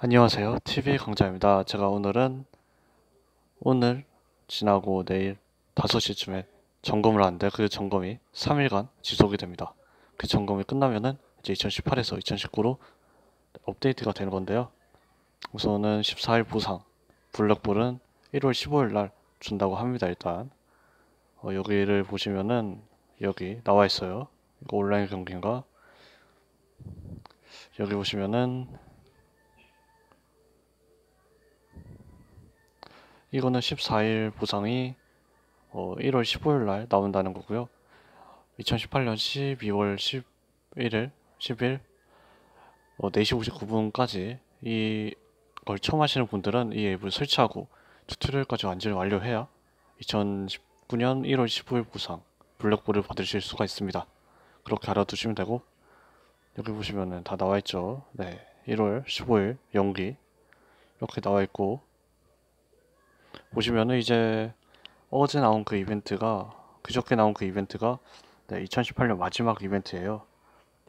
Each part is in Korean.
안녕하세요. TV 강자입니다. 제가 오늘은 오늘 지나고 내일 5시쯤에 점검을 하는데 그 점검이 3일간 지속이 됩니다. 그 점검이 끝나면은 이제 2018에서 2019로 업데이트가 되는 건데요. 우선은 14일 보상 블랙볼은 1월 15일 날 준다고 합니다. 일단 어, 여기를 보시면은 여기 나와 있어요. 이거 온라인 경기인가? 여기 보시면은 이거는 14일 보상이 어, 1월 15일 날 나온다는 거고요. 2018년 12월 11일 10일 어, 4시 59분까지 이걸 처음 하시는 분들은 이 앱을 설치하고 튜토리얼까지 완전히 완료해야 2019년 1월 15일 보상 블랙볼을 받으실 수가 있습니다. 그렇게 알아두시면 되고 여기 보시면은 다 나와 있죠. 네, 1월 15일 연기 이렇게 나와 있고 보시면은 이제 어제 나온 그 이벤트가 그저께 나온 그 이벤트가 네, 2018년 마지막 이벤트예요.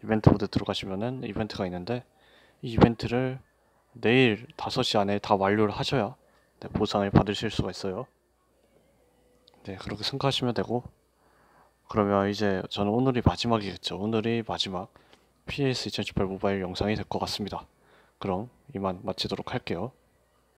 이벤트 모드 들어가시면은 이벤트가 있는데 이 이벤트를 내일 5시 안에 다 완료를 하셔야 네, 보상을 받으실 수가 있어요. 네, 그렇게 생각하시면 되고 그러면 이제 저는 오늘이 마지막이겠죠. 오늘이 마지막 PS 2018 모바일 영상이 될 것 같습니다. 그럼 이만 마치도록 할게요.